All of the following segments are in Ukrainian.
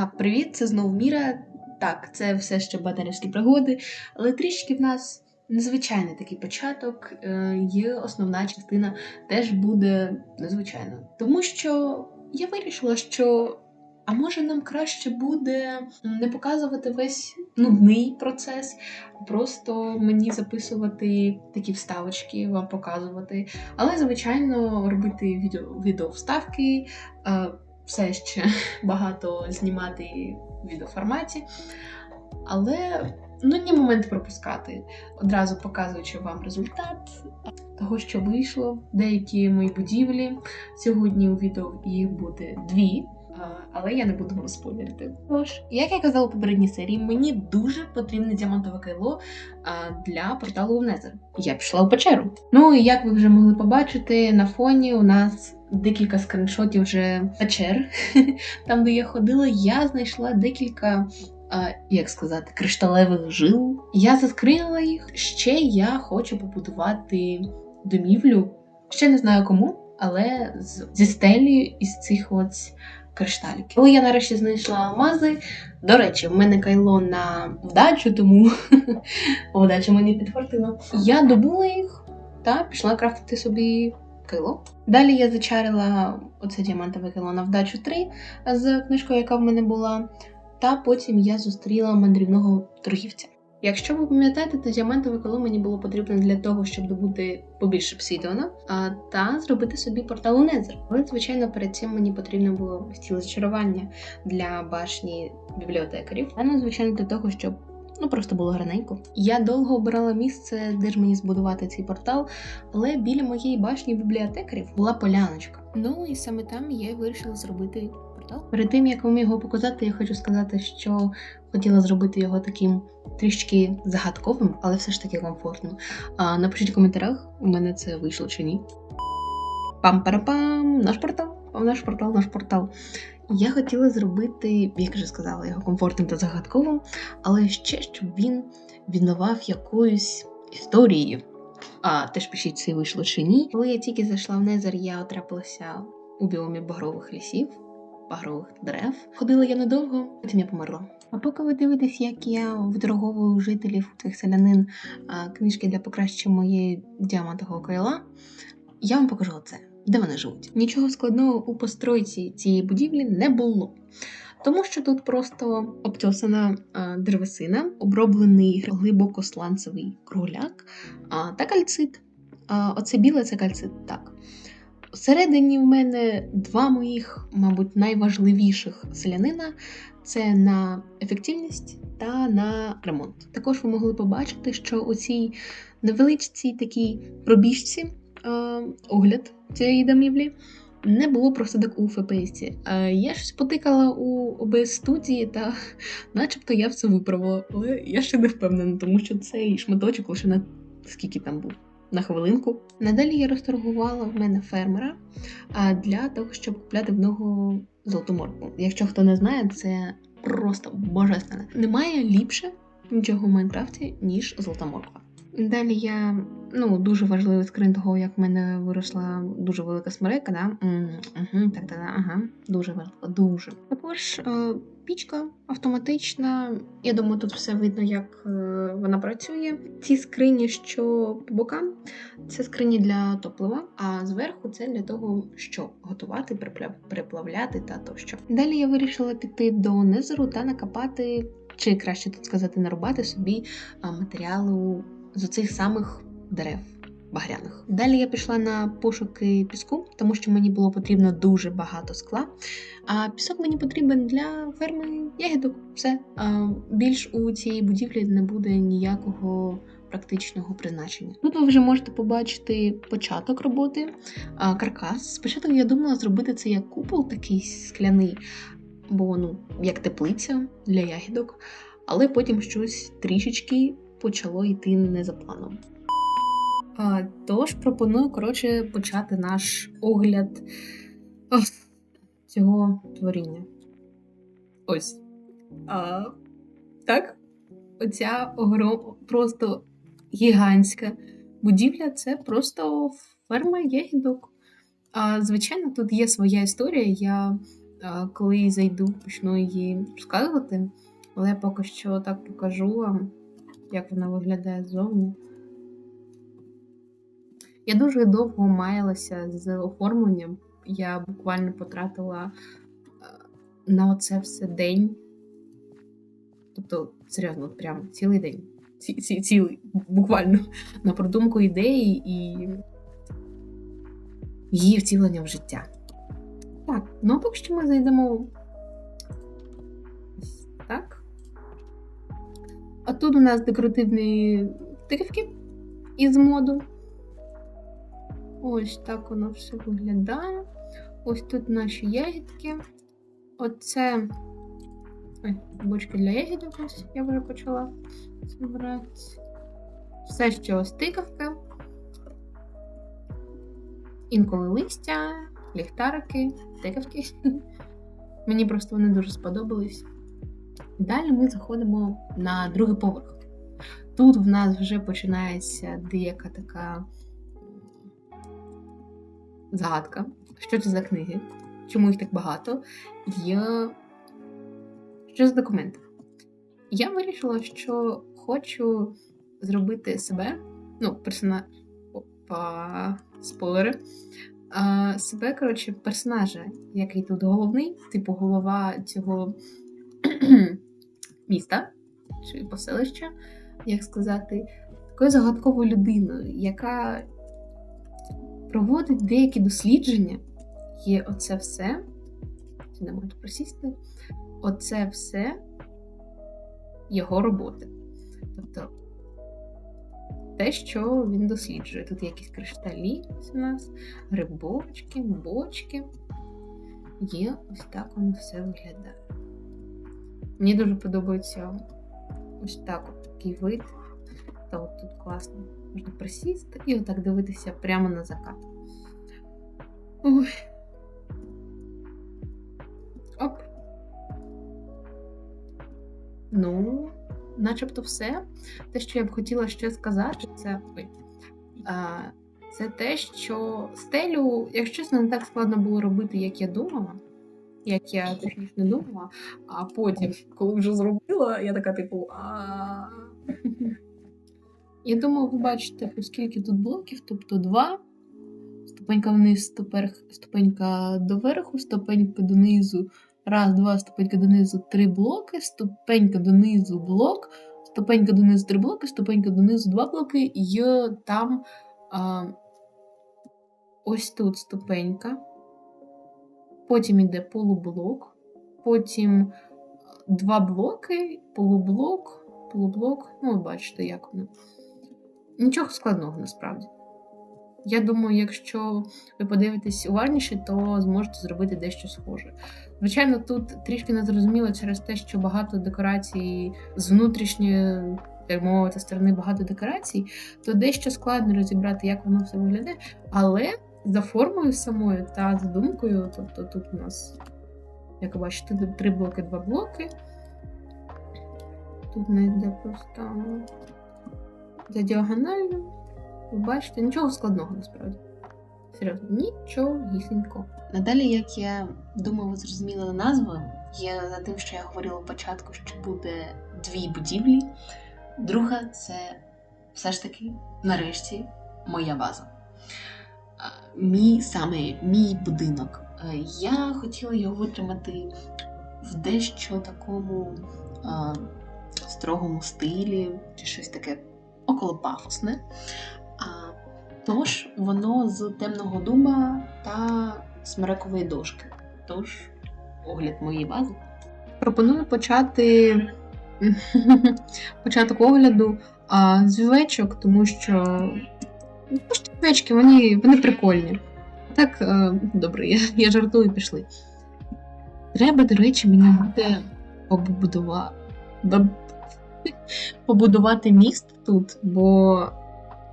А, привіт, це знову Міра. Так, це все ще батарівські пригоди, але трішки в нас незвичайний такий початок, е, і основна частина теж буде незвичайною. Тому що я вирішила, що. А може нам краще буде не показувати весь нудний процес, а просто мені записувати такі вставочки, вам показувати. Але, звичайно, робити відео, відеовставки, е, все ще багато знімати в відеоформаті. Але ну, ні момент пропускати, одразу показуючи вам результат того, що вийшло, деякі мої будівлі. Сьогодні у відео їх буде дві. Але я не буду вам спойлерити. Тож, як я казала у попередній серії, мені дуже потрібне діамантове кайло для порталу в Незер. Я пішла у печеру. Ну і як ви вже могли побачити, на фоні у нас декілька скріншотів вже печер, там, де я ходила, я знайшла декілька. А, як сказати, кришталевих жил. Я заскринила їх. Ще я хочу побудувати домівлю. Ще не знаю кому, але з, зі стелі із цих от кришталіків. Коли я нарешті знайшла алмази, до речі, в мене кайло на вдачу, тому вдача мені підфартила. Я добула їх та пішла крафтити собі кайло. Далі я зачарила оце діамантове кайло на вдачу 3 з книжкою, яка в мене була. Та потім я зустріла мандрівного торгівця. Якщо ви пам'ятаєте, то діамантове коло мені було потрібно для того, щоб добути побільше псидона, а та зробити собі портал у Незер. Але, звичайно, перед цим мені потрібно було стіл зачарування для башні бібліотекарів. Та, ну, звичайно, для того, щоб ну просто було гарненько. Я довго обирала місце, де ж мені збудувати цей портал, але біля моєї башні бібліотекарів була поляночка. Ну і саме там я вирішила зробити портал. Перед тим як вам його показати, я хочу сказати, що хотіла зробити його таким трішки загадковим, але все ж таки комфортним. А напишіть в коментарях, у мене це вийшло чи ні. Пам-парапам! Наш портал, наш портал, наш портал. Я хотіла зробити, як вже сказала, його комфортним та загадковим, але ще щоб він відновав якоюсь історією. А теж пишіть, це вийшло чи ні. Коли я тільки зайшла в Незер, я отрапилася у біомі багрових лісів, багрових дерев. Ходила я недовго, потім я померла. А поки ви дивитесь, як я відреаговую жителів цих селянин книжки для покращення моєї діамантового кайла, я вам покажу оце, де вони живуть. Нічого складного у постройці цієї будівлі не було. Тому що тут просто обтьосана древесина, оброблений глибокосланцевий кругляк а, та кальцит. Оце біле це кальцит, так. Всередині в мене два моїх, мабуть, найважливіших селянина це на ефективність та на ремонт. Також ви могли побачити, що у цій невеличкій такій пробіжці е, огляд цієї домівлі не було просто так у ФПС. Е, я щось потикала у ОБС студії, та начебто я все виправила, але я ще не впевнена, тому що цей шматочок лише на скільки там був. На хвилинку. Надалі я розторгувала в мене фермера для того, щоб купляти в нього золоту моркву. Якщо хто не знає, це просто божественне. Немає ліпше нічого в Майнкрафті, ніж золота морква. Далі я ну дуже важливий скрин того, як в мене виросла дуже велика смерека. Да? Угу, так, так, ага, дуже важливо, дуже. Також е, пічка автоматична. Я думаю, тут все видно, як е, вона працює. Ці скрині, що по бокам, це скрині для топлива, а зверху це для того, щоб готувати, приплавляти та тощо. Далі я вирішила піти до незеру та накопати, чи краще тут сказати, нарубати собі матеріалу з оцих самих дерев. Багряних. Далі я пішла на пошуки піску, тому що мені було потрібно дуже багато скла. А пісок мені потрібен для ферми ягідок. Все. Більш у цій будівлі не буде ніякого практичного призначення. Тут ви вже можете побачити початок роботи, каркас. Спочатку я думала зробити це як купол такий скляний, бо ну, як теплиця для ягідок, але потім щось трішечки почало йти не за планом. Тож пропоную коротше почати наш огляд цього творіння. Ось. А, так, оця огром... просто гігантська будівля це просто ферма ягідок. А, звичайно, тут є своя історія. Я а, коли зайду, почну її розказувати. Але я поки що так покажу вам, як вона виглядає ззовні. Я дуже довго маялася з оформленням. Я буквально потратила е, на оце все день. Тобто, серйозно, прям цілий день. Ці, ці, цілий, буквально на продумку ідеї і її втілення в життя. Так, ну а поки що ми зайдемо. Ось так. А тут у нас декоративні тиківки із моду. Ось так воно все виглядає. Ось тут наші ягідки. Оце Ой, бочки для ягідок ось я вже почала збирати. Все ще ось тикавки. Інколи листя, ліхтарики, тикавки. Мені просто вони дуже сподобались. Далі ми заходимо на другий поверх. Тут в нас вже починається деяка така загадка. Що це за книги? Чому їх так багато? Є що з документів? Я вирішила, що хочу зробити себе, ну, персонаж. Опа, спойлери. А, Себе, коротше, персонажа, який тут головний, типу голова цього міста чи поселища, як сказати, такою загадковою людиною, яка проводить деякі дослідження, є оце все. Не можу просісти. Оце все його роботи. Тобто те, що він досліджує. Тут якісь кришталі у нас, грибочки, бочки. Є ось так воно все виглядає. Мені дуже подобається ось так от такий вид. Та от тут класно можна присісти і отак дивитися прямо на закат. Ой. Оп. Ну, начебто все. Те, що я б хотіла ще сказати, це це те, що стелю, якщо чесно, не так складно було робити, як я думала. Як я не думала, а потім, коли вже зробила, я така, типу, а. Я думаю, ви бачите, оскільки тут блоків, тобто два. Ступенька вниз, ступенька доверху, ступенька донизу, Раз, два, ступенька донизу, три блоки, ступенька донизу блок, ступенька донизу три блоки, ступенька донизу два блоки, і там а, ось тут ступенька. Потім йде полублок, потім два блоки, полублок, полублок. Ну, ви бачите, як воно. Нічого складного насправді. Я думаю, якщо ви подивитесь уважніше, то зможете зробити дещо схоже. Звичайно, тут трішки незрозуміло через те, що багато декорацій з внутрішньої, так мовити, сторони багато декорацій, то дещо складно розібрати, як воно все виглядає. Але за формою самою та за думкою, тобто тут у нас, як ви бачите, три блоки, два блоки. Тут не йде просто за діагонально. Ви бачите, нічого складного насправді. Серйозно, нічого гісенького. Надалі, як я думаю, ви зрозуміли назву, є за тим, що я говорила у початку, що буде дві будівлі. Друга це все ж таки, нарешті, моя база. Мій саме мій будинок. Я хотіла його витримати в дещо такому а, строгому стилі, чи щось таке около пафосне. Тож воно з темного дуба та смерекової дошки. Тож, огляд моєї бази. Пропоную почати початок огляду а, з вівечок, тому що ну, вівечки, вони вони прикольні. Так, а, добре, я я жартую пішли. Треба, до речі, мені буде побудувати побудувати міст тут, бо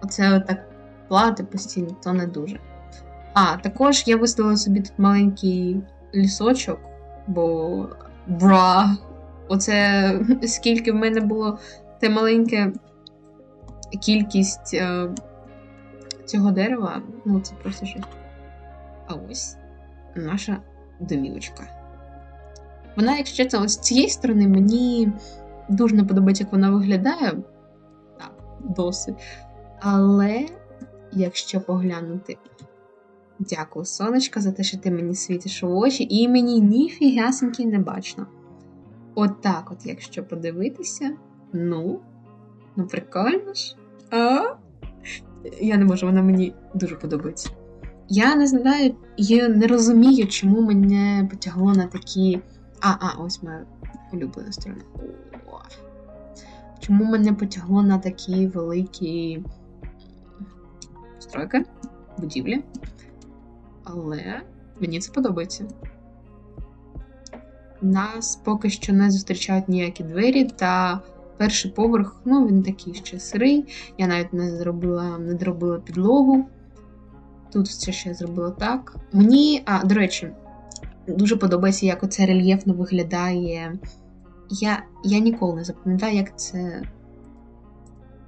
це так плати постійно, то не дуже. А, також я виставила собі тут маленький лісочок, бо бра, оце скільки в мене було те маленьке кількість е, цього дерева, ну це просто щось. А ось наша домівочка. Вона, якщо чесно, з цієї сторони мені дуже не подобається, як вона виглядає. Так, досить. Але якщо поглянути. Дякую, сонечка, за те, що ти мені світиш у очі, і мені ніфігасеньки не бачно. От так, от, якщо подивитися, ну, ну прикольно ж. А? Я не можу, вона мені дуже подобається. Я не знаю, я не розумію, чому мене потягло на такі. А, а, ось моя улюблена сторона. Чому мене потягло на такі великі стройки, будівлі? Але мені це подобається. Нас поки що не зустрічають ніякі двері, та перший поверх, ну, він такий ще сирий. Я навіть не зробила, не зробила підлогу. Тут все ще зробила так. Мені, а, до речі, дуже подобається, як оце рельєфно виглядає. Я я ніколи не запам'ятаю, як це.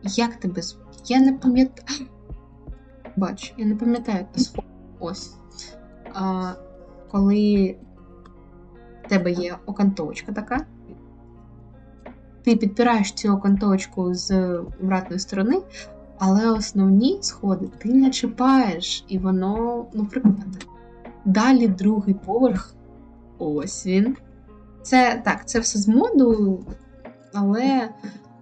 Як тебе звуть? Я не пам'ятаю. Бач, я не пам'ятаю Ось. А, Коли в тебе є окантовочка така, ти підпираєш цю окантовочку з обратної сторони, але основні сходи ти не чіпаєш, і воно ну, прикольне. Далі другий поверх. Ось він. Це так, це все з моду, але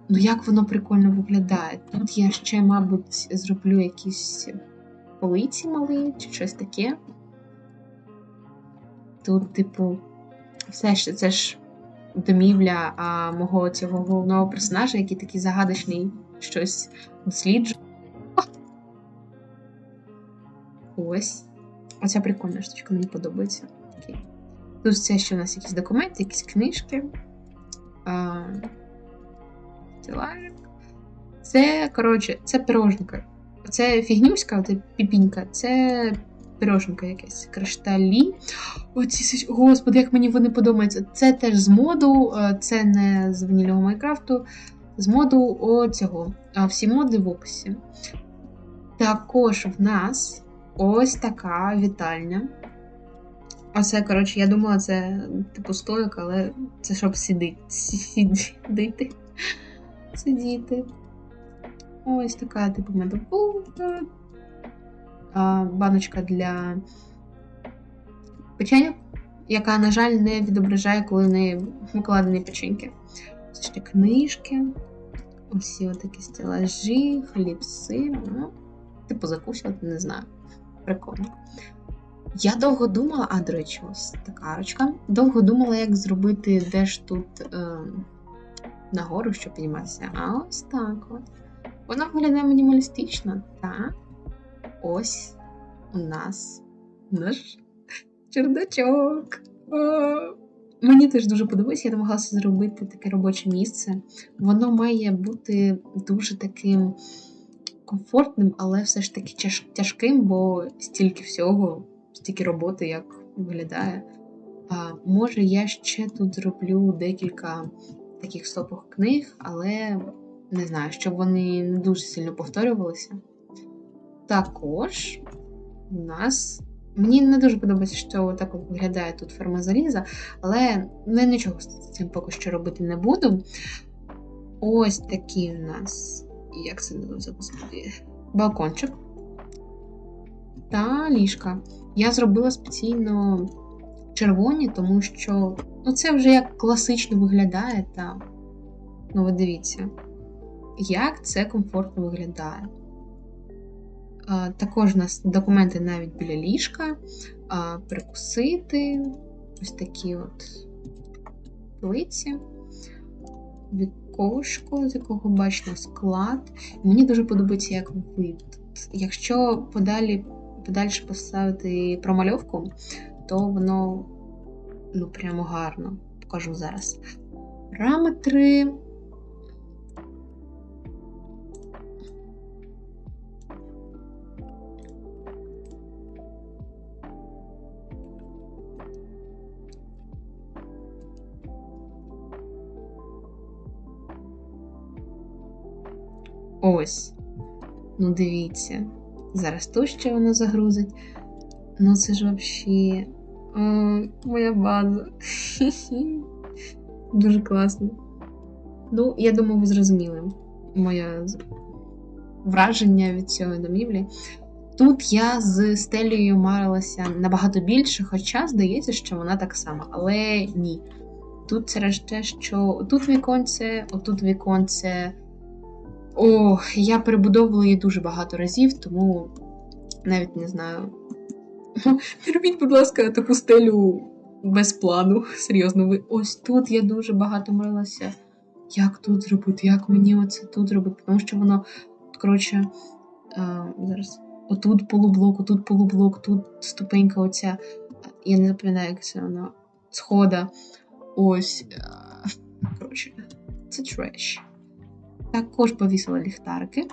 ну як воно прикольно виглядає. Тут я ще, мабуть, зроблю якісь полиці мали чи щось таке. Тут, типу, все ж це ж домівля а, мого цього головного персонажа, який такий загадочний щось досліджує. Ось. Оця прикольна штучка, мені подобається. Окей. Тут це ще у нас якісь документи, якісь книжки. А, Це, коротше, це пироженка. Це фігнюська, це піпінька, це пироженка якесь. Кришталі. Оці, Господи, як мені вони подобаються. Це теж з моду, е, це не з ванільного Майкрафту, з моду оцього. А всі моди в описі. Також в нас ось така вітальня. Оце, коротше, я думала, це типу стоїк, але це щоб сидити. Сидіти. Сидіти. Ось така, типу, медовуха. Баночка для печення, яка, на жаль, не відображає, коли в неї викладені печеньки. Ще книжки. Усі отакі стелажі, хлібси. Ну, типу, закусувати, не знаю. Прикольно. Я довго думала, а, до речі, ось така арочка. Довго думала, як зробити де ж тут е, нагору, щоб підніматися. А ось так от. Вона виглядає мінімалістично, так? Ось у нас наш чердачок. Мені теж дуже подобається, я намагалася зробити таке робоче місце. Воно має бути дуже таким комфортним, але все ж таки тяжким, бо стільки всього, стільки роботи, як виглядає. А, Може, я ще тут зроблю декілька таких стопах книг, але не знаю, щоб вони не дуже сильно повторювалися. Також у нас. Мені не дуже подобається, що так виглядає тут ферма заліза, але я нічого з цим поки що робити не буду. Ось такий у нас, як це називається, балкончик та ліжка. Я зробила спеційно червоні, тому що ну, це вже як класично виглядає, та ну ви дивіться, як це комфортно виглядає. Також у нас документи навіть біля ліжка, прикусити, ось такі от полиці, вікошко, з якого бачимо склад. Мені дуже подобається, як вид. Якщо подалі, подальше поставити промальовку, то воно ну, прямо гарно. Покажу зараз. Параметри. Ось. Ну, дивіться. Зараз то ще воно загрузить. Ну, це ж взагалі. Моя база. Дуже класно. Ну, я думаю, ви зрозуміли моє враження від цієї домівлі. Тут я з стелею марилася набагато більше, хоча здається, що вона так само, але ні. Тут через те, що тут віконце, отут віконце. О, я перебудовувала її дуже багато разів, тому навіть не знаю. Не робіть, будь ласка, таку стелю без плану. Серйозно, ви ось тут я дуже багато милася. Як тут зробити? Як мені оце тут зробити? Тому що воно, коротше, е, зараз отут полублок, отут полублок, тут ступенька оця. Я не запам'ятаю, як це вона. Схода. Ось. е, Коротше, це треш. Також повісила ліхтарики.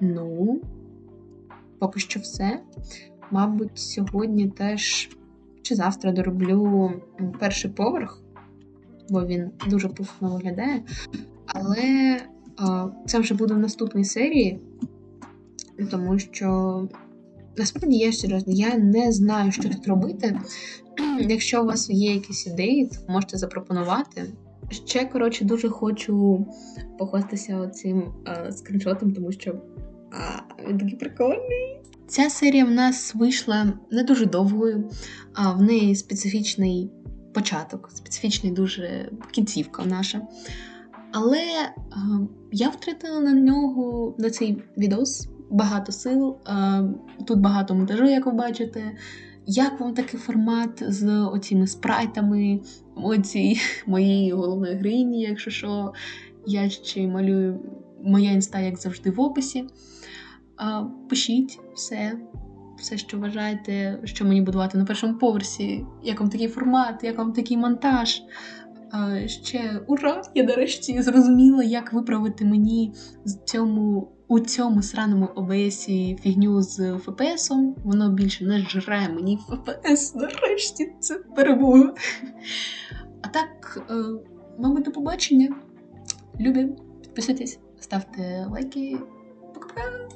Ну, поки що все. Мабуть, сьогодні теж чи завтра дороблю перший поверх, бо він дуже пухно виглядає. Але а, це вже буде в наступній серії, тому що насправді я серйозно, я не знаю, що тут робити. Якщо у вас є якісь ідеї, то можете запропонувати. Ще, коротше, дуже хочу похвастатися цим скріншотом, тому що а, він такий прикольний. Ця серія в нас вийшла не дуже довгою, а в неї специфічний початок, специфічний дуже кінцівка наша. Але е, я втратила на нього на цей відос багато сил. Е, тут багато монтажу, як ви бачите. Як вам такий формат з оціми спрайтами, емоцій моєї головної героїні, якщо що, я ще малюю моя інста, як завжди, в описі. Пишіть все, все, що вважаєте, що мені будувати на першому поверсі, як вам такий формат, як вам такий монтаж. Ще ура! Я нарешті зрозуміла, як виправити мені з цьому, у цьому сраному ОБСі фігню з ФПС-ом Воно більше не жрає мені ФПС. Нарешті це перемога. А так, е, мабуть, до побачення. Любі, підписуйтесь, ставте лайки. Пока-пока!